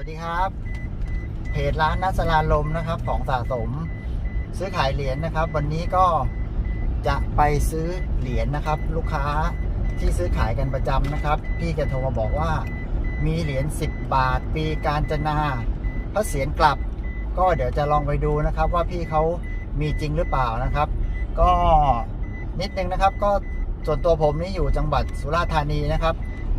วัสดีครับ เพจร้านนัสลาลมนะครับ ของสะสม ซื้อขายเหรียญนะครับ วันนี้ก็จะไปซื้อเหรียญนะครับ ลูกค้าที่ซื้อขายกันประจำนะครับพี่แกโทรมาบอกว่า มีเหรียญ10 บาท ปีการจนาพระเศียรกลับ ก็เดี๋ยวจะลองไปดูนะครับ ว่าพี่เขามีจริงหรือเปล่านะครับ ก็นิดนึงนะครับ ก็ส่วนตัวผมนี่อยู่จังหวัดสุราษฎร์ธานีนะครับ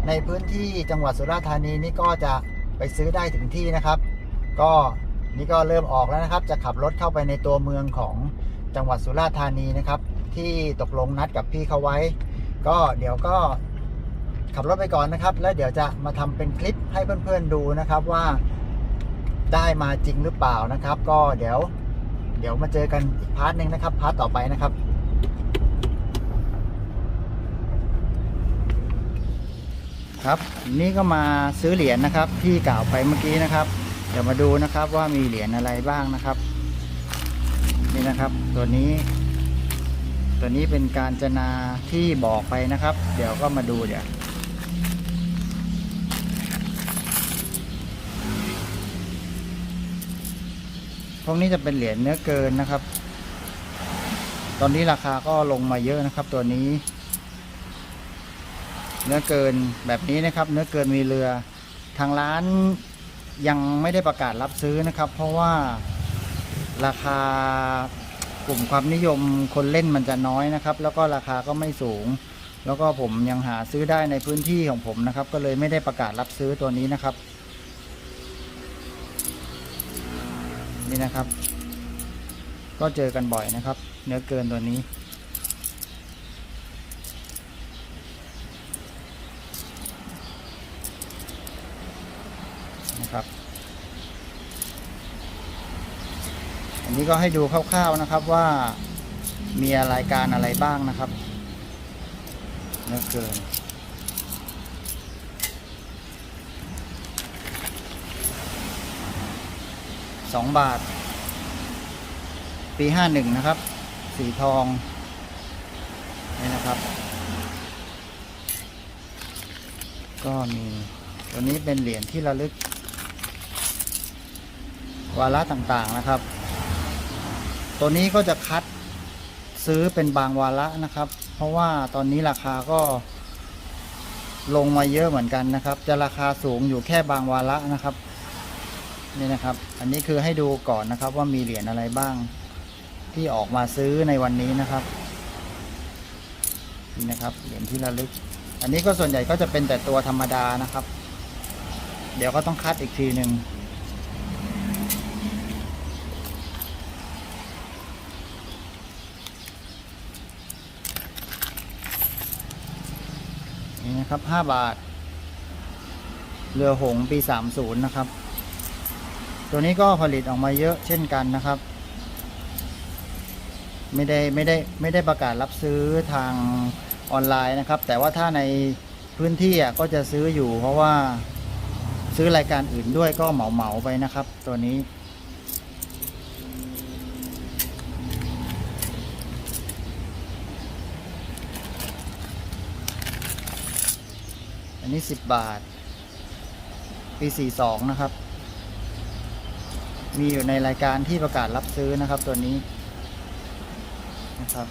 ในพื้นที่จังหวัดสุราษฎร์ธานีนี่ก็จะ ไปซื้อได้ถึงที่นะครับ ก็นี่ก็เริ่มออกแล้วนะครับ จะขับรถเข้าไปในตัวเมืองของจังหวัดสุราษฎร์ธานีนะครับ ที่ตกลงนัดกับพี่เขาไว้ ก็เดี๋ยวก็ขับรถไปก่อนนะครับ แล้วเดี๋ยวจะมาทำเป็นคลิปให้เพื่อนๆดูนะครับว่าได้มาจริงหรือเปล่านะครับ ก็เดี๋ยว เดี๋ยวมาเจอกันอีกพาร์ทหนึ่งนะครับพาร์ทต่อไปนะครับ ครับนี่ก็มาซื้อเหรียญนะครับ ที่กล่าวไปเมื่อกี้นะครับ เดี๋ยวมาดูนะครับว่ามีเหรียญอะไรบ้างนะครับ นี่นะครับตัวนี้ ตัวนี้เป็นการจนาที่บอกไปนะครับ เดี๋ยวก็มาดูเดี๋ยวพวกนี้จะเป็นเหรียญเนื้อเกินนะครับ ตอนนี้ราคาก็ลงมาเยอะนะครับ ตัวนี้ เนื้อเกินแบบนี้นะครับ เนื้อเกินมีเรือ ทางร้านยังไม่ได้ประกาศรับซื้อนะครับ เพราะว่าราคากลุ่มความนิยมคนเล่นมันจะน้อยนะครับ แล้วก็ราคาก็ไม่สูง แล้วก็ผมยังหาซื้อได้ในพื้นที่ของผมนะครับ ก็เลยไม่ได้ประกาศรับซื้อตัวนี้นะครับ นี่นะครับ ก็เจอกันบ่อยนะครับ เนื้อเกินตัวนี้ นะครับ อั นี้ก็ให้ดูคร่าวๆนะครับว่ามีรายการอะไรบ้างนะครับเนื้อเกินสองบาท ปีห้าหนึ่งนะครับ สีทอง นี่นะครับ ก็มีตัวนี้เป็นเหรียญที่ระลึก วาระต่างๆนะครับ ตัวนี้ก็จะคัดซื้อเป็นบางวาระนะครับ เพราะว่าตอนนี้ราคาก็ลงมาเยอะเหมือนกันนะครับ จะราคาสูงอยู่แค่บางวาระนะครับนี่นะครับ อันนี้คือให้ดูก่อนนะครับว่ามีเหรียญอะไรบ้าง ที่ออกมาซื้อในวันนี้นะครับนี่นะครับเหรียญที่ระลึก อันนี้ก็ส่วนใหญ่ก็จะเป็นแต่ตัวธรรมดานะครับ เดี๋ยวก็ต้องคัดอีกทีหนึ่ง นี่นะครับห้าบาท เรือหงปีสามศูนย์นะครับ ตัวนี้ก็ผลิตออกมาเยอะเช่นกันนะครับ ไม่ได้ไม่ได้ไม่ได้ประกาศรับซื้อทางออนไลน์นะครับ แต่ว่าถ้าในพื้นที่อะก็จะซื้ออยู่ เพราะว่าซื้อรายการอื่นด้วยก็เหมาเหมาไปนะครับ ตัวนี้ นนี้สิบบาท ปีสี่สองนะครับ มีอยู่ในรายการที่ประกาศรับซื้อนะครับตัวนี้นะครับ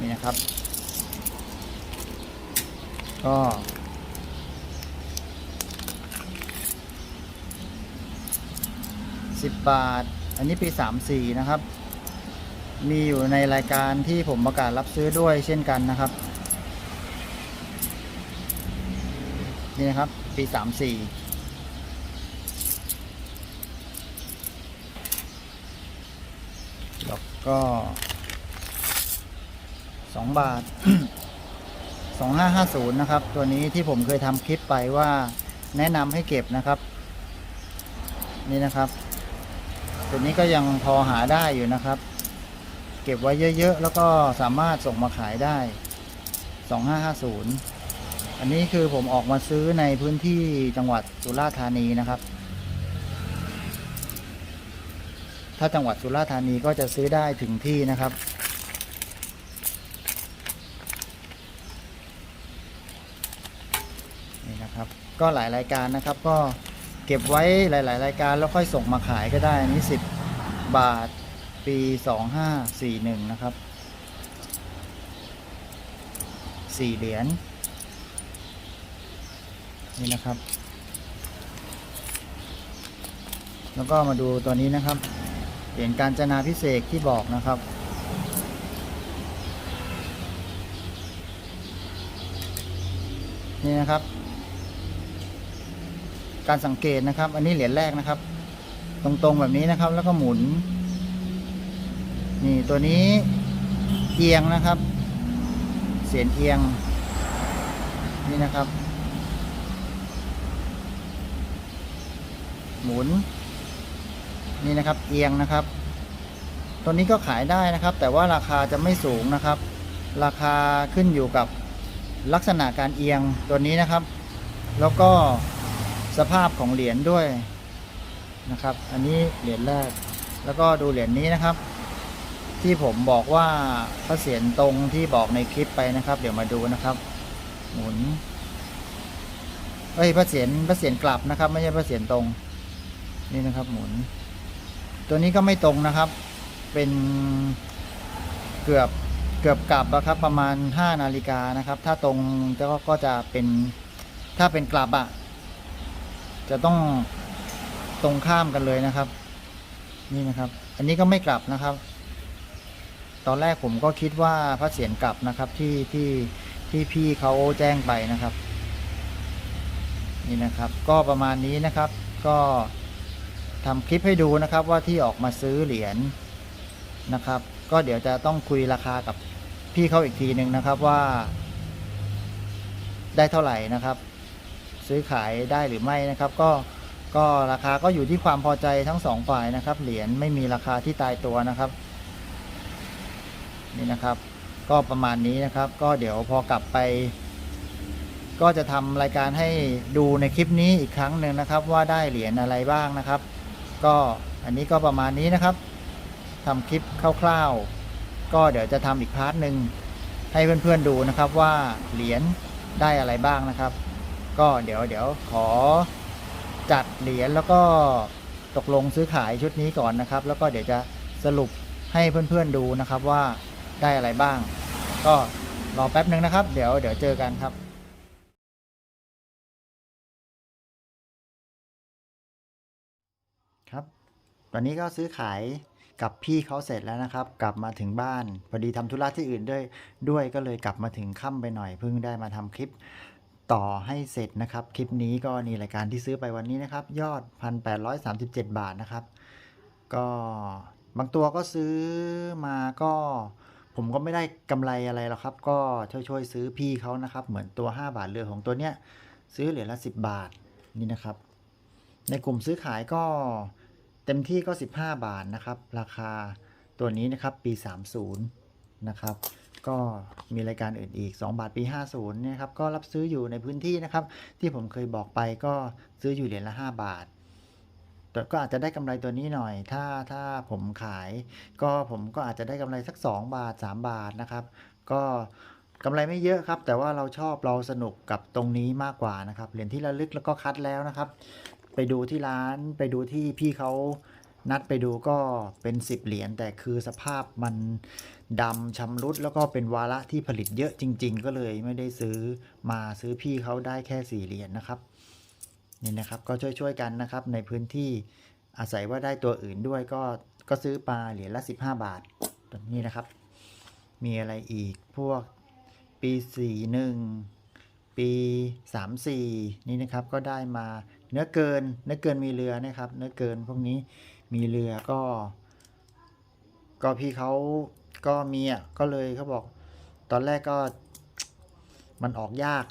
นี่นะครับ ก็สิบบาท อันนี้ปีสามสี่นะครับ มีอยู่ในรายการที่ผมประกาศรับซื้อด้วยเช่นกันนะครับ นี่นะครับ ปีสามสี่แล้วก็สองบาทสองห้าห้าศูนย์นะครับ ตัวนี้ที่ผมเคยทำคลิปไปว่าแนะนำให้เก็บนะครับ นี่นะครับ ตัวนี้ก็ยังพอหาได้อยู่นะครับ เก็บไว้เยอะๆ แล้วก็สามารถส่งมาขายได้ 2550 อันนี้คือผมออกมาซื้อในพื้นที่จังหวัดสุราษฎร์ธานีนะครับ ถ้าจังหวัดสุราษฎร์ธานีก็จะซื้อได้ถึงที่นะครับ นี่นะครับ ก็หลายรายการนะครับก็เก็บไว้หลาย ๆ รายการแล้วค่อยส่งมาขายก็ได้ อันนี้ 10 บาทปี 2541 นะครับ 4 เหรียญ นี่นะครับ แล้วก็มาดูตัวนี้นะครับเหรียญการจนาพิเศษที่บอกนะครับนี่นะครับ การสังเกตนะครับ อันนี้เหรียญแรกนะครับ ตรงๆแบบนี้นะครับ แล้วก็หมุน นี่ตัวนี้เอียงนะครับ เสียนเอียง นี่นะครับ หมุน นี่นะครับเอียงนะครับ ตัวนี้ก็ขายได้นะครับ แต่ว่าราคาจะไม่สูงนะครับ ราคาขึ้นอยู่กับลักษณะการเอียงตัวนี้นะครับ แล้วก็สภาพของเหรียญด้วยนะครับ อันนี้เหรียญแรก แล้วก็ดูเหรียญนี้นะครับ ที่ผมบอกว่าพระเศียรตรงที่บอกในคลิปไปนะครับ เดี๋ยวมาดูนะครับ หมุนเอ้ยพระเศียรพระเศียรกลับนะครับ ไม่ใช่พระเศียรตรง นี่นะครับหมุน ตัวนี้ก็ไม่ตรงนะครับ เป็นเกือบเกือบกลับนะครับประมาณ 5 นาฬิกานะครับ ถ้าตรงก็ก็จะเป็นถ้าเป็นกลับอะ่ะ จะต้องตรงข้ามกันเลยนะครับ นี่นะครับ อันนี้ก็ไม่กลับนะครับ ตอนแรกผมก็คิดว่าพระเศียรกลับนะครับที่ที่ที่พี่เขาแจ้งไปนะครับ นี่นะครับ ก็ประมาณนี้นะครับ ก็ ทำคลิปให้ดูนะครับว่าที่ออกมาซื้อเหรียญนะครับ ก็เดี๋ยวจะต้องคุยราคากับพี่เขาอีกทีหนึ่งนะครับว่า ได้เท่าไหร่นะครับ ซื้อขายได้หรือไม่นะครับ ก็ก็ราคาก็อยู่ที่ความพอใจทั้งสองฝ่ายนะครับ เหรียญไม่มีราคาที่ตายตัวนะครับ นี่นะครับ ก็ประมาณนี้นะครับ ก็เดี๋ยวพอกลับไป ก็จะทำรายการให้ดูในคลิปนี้อีกครั้งหนึ่งนะครับ ว่าได้เหรียญอะไรบ้างนะครับ ก็อันนี้ก็ประมาณนี้นะครับทำคลิปคร่าวๆ ก็เดี๋ยวจะทำอีกพาร์ทหนึ่งให้เพื่อนๆดูนะครับว่าเหรียญได้อะไรบ้างนะครับ ก็เดี๋ยวเดี๋ยวขอจัดเหรียญแล้วก็ตกลงซื้อขายชุดนี้ก่อนนะครับ แล้วก็เดี๋ยวจะสรุปให้เพื่อนๆดูนะครับว่าได้อะไรบ้าง ก็รอแป๊บหนึ่งนะครับ เดี๋ยวเดี๋ยวเจอกันครับครับ อนนี้ก็ซื้อขายกับพี่เขาเสร็จแล้วนะครับ กลับมาถึงบ้าน พอดีทำธุระที่อื่นด้วยด้วยก็เลยกลับมาถึงค่ำไปหน่อยเพิ่งได้มาทำคลิปต่อให้เสร็จนะครับ คลิปนี้ก็นี่รายการที่ซื้อไปวันนี้นะครับ ยอด 1,837 บาทนะครับ ก็บางตัวก็ซื้อมาก็ผมก็ไม่ได้กำไรอะไรหรอกครับ ก็ช่วยๆซื้อพี่เขานะครับ เหมือนตัว 5 บาทเรือของตัวเนี้ยซื้อเหรียญละ 10 บาทนี่นะครับ ในกลุ่มซื้อขายก็ เต็มที่ก็ 15 บาทนะครับ ราคาตัวนี้นะครับปี 30 นะครับ ก็มีรายการอื่นอีก 2 บาทปี 50เนี่ยครับก็รับซื้ออยู่ในพื้นที่นะครับ ที่ผมเคยบอกไปก็ซื้ออยู่เหรียญละ 5 บาทแต่ก็อาจจะได้กำไรตัวนี้หน่อย ถ้าถ้าผมขาย ก็ผมก็อาจจะได้กำไรสัก 2 บาท 3 บาทนะครับ ก็ กำไรไม่เยอะครับ แต่ว่าเราชอบเราสนุกกับตรงนี้มากกว่านะครับเหรียญที่ระลึกแล้วก็คัดแล้วนะครับ ไปดูที่ร้านไปดูที่พี่เขานัดไปดูก็เป็น 10 เหรียญแต่คือสภาพมันดำชำรุด แล้วก็เป็นวาระที่ผลิตเยอะจริง ๆ ก็เลยไม่ได้ซื้อมาซื้อพี่เขาได้แค่ 4 เหรียญนะครับนี่นะครับก็ช่วยๆกันนะครับ ในพื้นที่อาศัยว่าได้ตัวอื่นด้วยก็ก็ซื้อปลาเหรียญละ 15 บาทตัวนี้นะครับ มีอะไรอีกพวก ปี 41 ปี 34 นี่นะครับก็ได้มาเนื้อเกินเนื้อเกินมีเรือนะครับ เนื้อเกินพวกนี้มีเรือก็ ก็พี่เขาก็มีอะก็เลยเขาบอก ตอนแรกก็มันออกยาก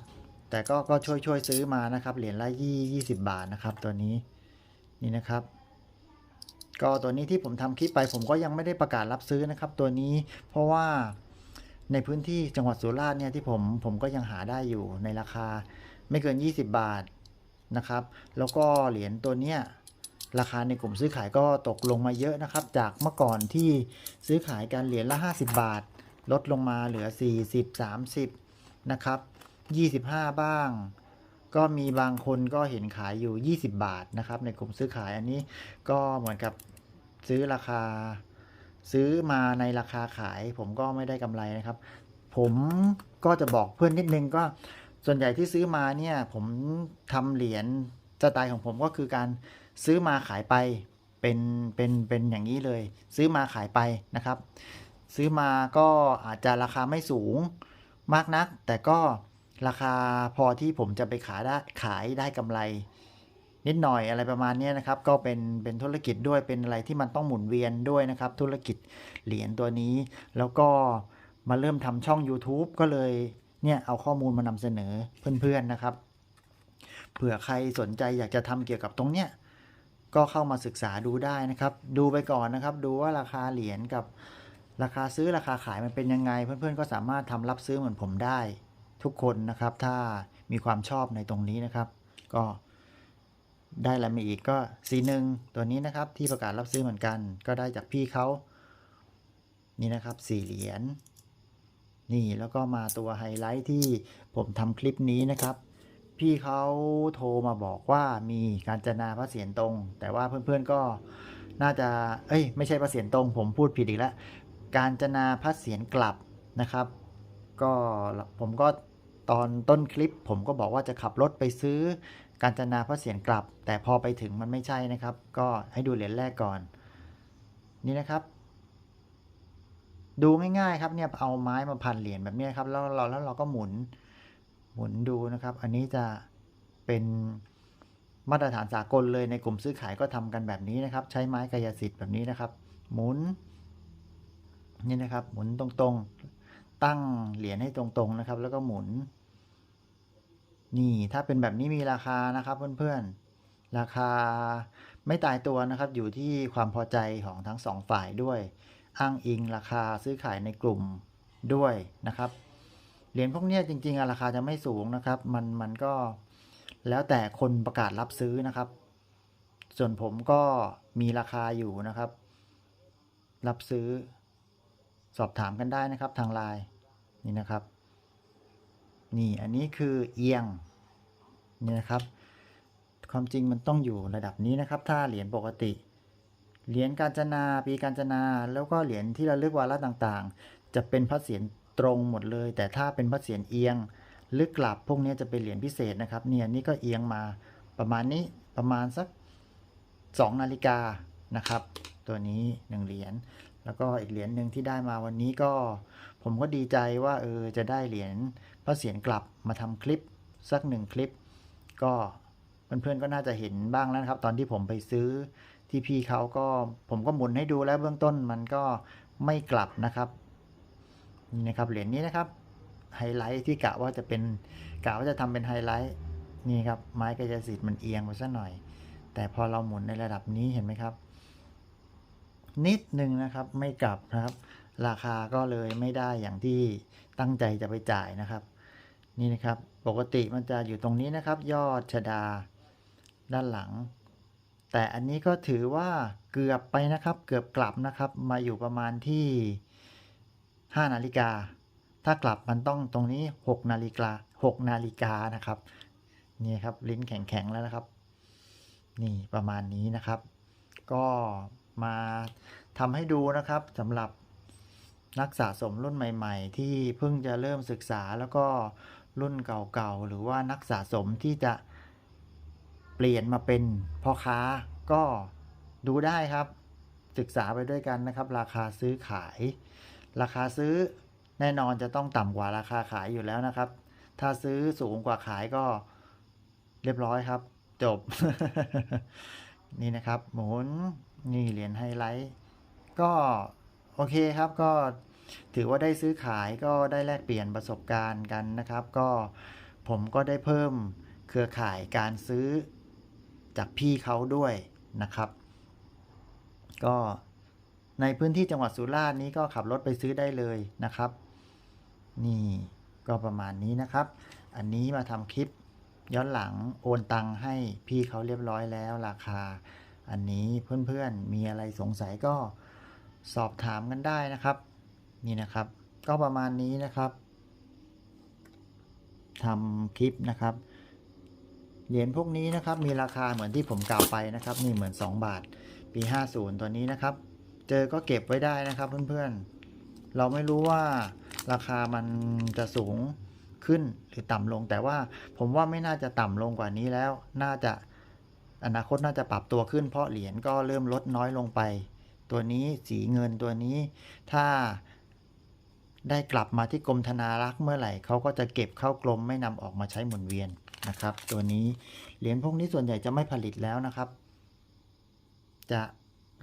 แต่ก็ก็ช่วยช่วยซื้อมานะครับ เหรียญละยี่ยี่สิบบาทนะครับ ตัวนี้นี่นะครับ ก็ตัวนี้ที่ผมทำคลิปไปผมก็ยังไม่ได้ประกาศรับซื้อนะครับ ตัวนี้เพราะว่า ในพื้นที่จังหวัดสุราษฎร์เนี่ยที่ผมผมก็ยังหาได้อยู่ในราคาไม่เกิน 20 บาทนะครับ แล้วก็เหรียญตัวเนี้ยราคาในกลุ่มซื้อขายก็ตกลงมาเยอะนะครับ จากเมื่อก่อนที่ซื้อขายกันเหรียญละ 50 บาท ลดลงมาเหลือ 40 30 นะครับ 25 บ้าง ก็มีบางคนก็เห็นขายอยู่ 20 บาทนะครับ ในกลุ่มซื้อขายอันนี้ก็เหมือนกับซื้อราคา ซื้อมาในราคาขาย ผมก็ไม่ได้กำไรนะครับ ผมก็จะบอกเพื่อนนิดนึงก็ส่วนใหญ่ที่ซื้อมาเนี่ยผมทำเหรียญสไตล์ของผมก็คือการซื้อมาขายไปเป็นเป็นเป็นอย่างนี้เลย ซื้อมาขายไปนะครับ ซื้อมาก็อาจจะราคาไม่สูงมากนัก แต่ก็ราคาพอที่ผมจะไปขายได้ขายได้กำไร นิดหน่อยอะไรประมาณนี้นะครับ ก็เป็นเป็นธุรกิจด้วยเป็นอะไรที่มันต้องหมุนเวียนด้วยนะครับ ธุรกิจเหรียญตัวนี้ แล้วก็มาเริ่มทำช่อง YouTube ก็เลยเนี่ยเอาข้อมูลมานำเสนอเพื่อนๆนะครับ เผื่อใครสนใจอยากจะทำเกี่ยวกับตรงเนี้ยก็เข้ามาศึกษาดูได้นะครับ ดูไปก่อนนะครับ ดูว่าราคาเหรียญกับราคาซื้อราคาขายมันเป็นยังไง เพื่อนๆ ก็สามารถทำรับซื้อเหมือนผมได้ ทุกคนนะครับ ถ้ามีความชอบในตรงนี้นะครับ ก็ ได้อะไรมาอีกก็สีหนึ่งตัวนี้นะครับที่ประกาศรับซื้อเหมือนกัน ก็ได้จากพี่เขานี่นะครับสี่เหรียญนี่แล้วก็มาตัวไฮไลท์ที่ผมทำคลิปนี้นะครับ พี่เขาโทรมาบอกว่ามีการจนาพระเศียรตรง แต่ว่าเพื่อนๆก็น่าจะเอ้ยไม่ใช่พระเศียรตรง ผมพูดผิดอีกแล้วการจนาพระเศียรกลับนะครับ ก็ผมก็ตอนต้นคลิปผมก็บอกว่าจะขับรถไปซื้อ การจนาพระเศียรกลับ แต่พอไปถึงมันไม่ใช่นะครับ ก็ให้ดูเหรียญแรกก่อน นี่นะครับ ดูง่ายๆครับเนี่ยเอาไม้มาพันเหรียญแบบนี้ครับแล้วเราแล้วเราก็หมุนหมุนดูนะครับ อันนี้จะเป็นมาตรฐานสากลเลยในกลุ่มซื้อขายก็ทำกันแบบนี้นะครับ ใช้ไม้กายสิทธิ์แบบนี้นะครับ หมุนนี่นะครับ หมุนตรงๆ ตั้งเหรียญให้ตรงๆนะครับ แล้วก็หมุน นี่ถ้าเป็นแบบนี้มีราคานะครับเพื่อนๆ ราคาไม่ตายตัวนะครับ อยู่ที่ความพอใจของทั้งสองฝ่ายด้วย อ้างอิงราคาซื้อขายในกลุ่มด้วยนะครับ เหรียญพวกนี้จริงๆราคาจะไม่สูงนะครับ มันมันก็แล้วแต่คนประกาศรับซื้อนะครับ ส่วนผมก็มีราคาอยู่นะครับ รับซื้อ สอบถามกันได้นะครับทางไลน์นี่นะครับ นี่อันนี้คือเอียง นี่นะครับ ความจริงมันต้องอยู่ระดับนี้นะครับ ถ้าเหรียญปกติ เหรียญการจนา ปีการจนา แล้วก็เหรียญที่ระลึกวาระต่างๆ จะเป็นพระเศียรตรงหมดเลย แต่ถ้าเป็นพระเศียรเอียงลึกกลับพวกนี้จะเป็นเหรียญพิเศษนะครับ เนี่ยนี่ก็เอียงมาประมาณนี้ประมาณสัก 2 นาฬิกานะครับ ตัวนี้1เหรียญแล้วก็อีกเหรียญหนึ่งที่ได้มาวันนี้ก็ ผมก็ดีใจว่าเออจะได้เหรียญพระเศียรกลับมาทำคลิปสักหนึ่งคลิป ก็เพื่อนๆก็น่าจะเห็นบ้างแล้วครับ ตอนที่ผมไปซื้อที่พี่เขาก็ผมก็หมุนให้ดูแล้วเบื้องต้นมันก็ไม่กลับนะครับนี่นะครับเหรียญนี้นะครับไฮไลท์ที่กะว่าจะเป็นกะว่าจะทำเป็นไฮไลท์นี่ครับไม้กายสิทธิ์มันเอียงไปสักหน่อย แต่พอเราหมุนในระดับนี้เห็นไหมครับ นิดหนึ่งนะครับไม่กลับนะครับ ราคาก็เลยไม่ได้อย่างที่ตั้งใจจะไปจ่ายนะครับ นี่นะครับ ปกติมันจะอยู่ตรงนี้นะครับ ยอดชดา ด้านหลัง แต่อันนี้ก็ถือว่าเกือบไปนะครับ เกือบกลับนะครับ มาอยู่ประมาณที่5นาฬิกา ถ้ากลับมันต้องตรงนี้6นาฬิกา6นาฬิกานะครับ นี่ครับลิ้นแข็งๆแล้วนะครับ นี่ประมาณนี้นะครับ ก็มาทำให้ดูนะครับสำหรับนักสะสมรุ่นใหม่ ๆ ที่เพิ่งจะเริ่มศึกษาแล้วก็ รุ่นเก่าๆ หรือว่านักสะสมที่จะเปลี่ยนมาเป็นพ่อค้าก็ดูได้ครับ ศึกษาไปด้วยกันนะครับ ราคาซื้อขาย ราคาซื้อแน่นอนจะต้องต่ำกว่าราคาขายอยู่แล้วนะครับ ถ้าซื้อสูงกว่าขายก็เรียบร้อยครับ จบ นี่นะครับ หมุนนี่เหรียญไฮไลท์ ก็โอเคครับก็ ถือว่าได้ซื้อขายก็ได้แลกเปลี่ยนประสบการณ์กันนะครับ ก็ผมก็ได้เพิ่มเครือข่ายการซื้อจากพี่เขาด้วยนะครับ ก็ในพื้นที่จังหวัดสุราษฎร์นี้ก็ขับรถไปซื้อได้เลยนะครับ นี่ก็ประมาณนี้นะครับ อันนี้มาทำคลิปย้อนหลังโอนตังให้พี่เขาเรียบร้อยแล้วราคา อันนี้เพื่อนๆมีอะไรสงสัยก็สอบถามกันได้นะครับ นี่นะครับ ก็ประมาณนี้นะครับทำคลิปนะครับเหรียญพวกนี้นะครับมีราคาเหมือนที่ผมกล่าวไปนะครับนี่เหมือน 2 บาท ปี 50 ตัวนี้นะครับ เจอก็เก็บไว้ได้นะครับเพื่อนๆ เราไม่รู้ว่าราคามันจะสูงขึ้นหรือต่ำลง แต่ว่าผมว่าไม่น่าจะต่ำลงกว่านี้แล้ว น่าจะอนาคตน่าจะปรับตัวขึ้น เพราะเหรียญก็เริ่มลดน้อยลงไป ตัวนี้สีเงินตัวนี้ถ้า ได้กลับมาที่กรมธนารักษ์เมื่อไหร่เขาก็จะเก็บเข้ากรมไม่นำออกมาใช้หมุนเวียนนะครับ ตัวนี้เหรียญพวกนี้ส่วนใหญ่จะไม่ผลิตแล้วนะครับ จะ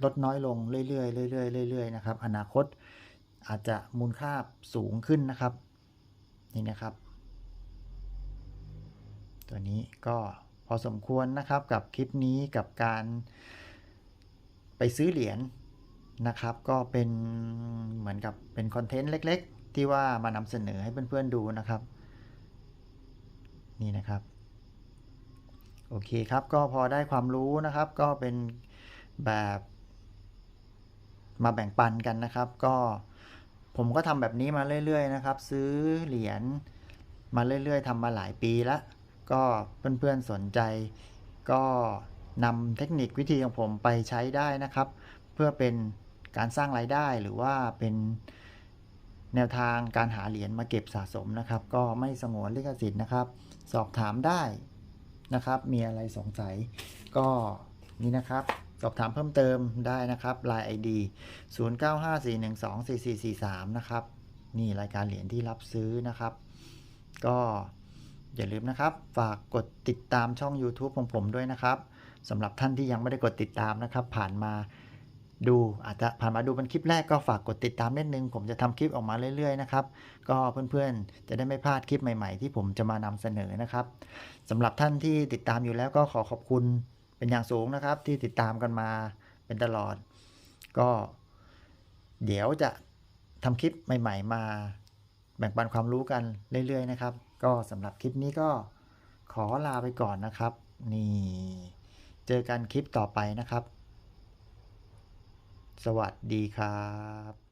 ลดน้อยลงเรื่อยๆเรื่อยๆเรื่อยๆนะครับ อนาคตอาจจะมูลค่าสูงขึ้นนะครับ นี่นะครับ ตัวนี้ก็พอสมควรนะครับกับคลิปนี้กับการไปซื้อเหรียญ นะครับ ก็เป็นเหมือนกับเป็นคอนเทนต์เล็ก ๆ ที่ว่ามานำเสนอให้เพื่อนๆดูนะครับ นี่นะครับ โอเคครับก็พอได้ความรู้นะครับ ก็เป็นแบบมาแบ่งปันกันนะครับ ก็ผมก็ทำแบบนี้มาเรื่อย ๆ นะครับ ซื้อเหรียญมาเรื่อย ๆทำมาหลายปีแล้ว ก็เพื่อนๆสนใจ ก็นำเทคนิควิธีของผมไปใช้ได้นะครับ เพื่อเป็น การสร้างรายได้หรือว่าเป็นแนวทางการหาเหรียญมาเก็บสะสมนะครับ ก็ไม่สงวนลิขสิทธิ์นะครับ สอบถามได้นะครับ มีอะไรสงสัยก็นี่นะครับสอบถามเพิ่มเติมได้นะครับ Line ID 0954124443 นะครับ นี่รายการเหรียญที่รับซื้อนะครับ ก็อย่าลืมนะครับ ฝากกดติดตามช่อง YouTube ของผมด้วยนะครับสำหรับท่านที่ยังไม่ได้กดติดตามนะครับ ผ่านมา ดูอาจจะผ่านมาดูเป็นคลิปแรกก็ฝากกดติดตามนิดนึง ผมจะทำคลิปออกมาเรื่อยๆนะครับก็เพื่อนๆจะได้ไม่พลาดคลิปใหม่ๆ ที่ผมจะมานำเสนอนะครับสำหรับท่านที่ติดตามอยู่แล้วก็ขอขอบคุณเป็นอย่างสูงนะครับ ที่ติดตามกันมาเป็นตลอด ก็ เดี๋ยวจะทำคลิปใหม่ ๆ มาแบ่งปันความรู้กันเรื่อย ๆ นะครับ ก็สำหรับคลิปนี้ก็ขอลาไปก่อนนะครับ นี่ เจอกันคลิปต่อไปนะครับ สวัสดีครับ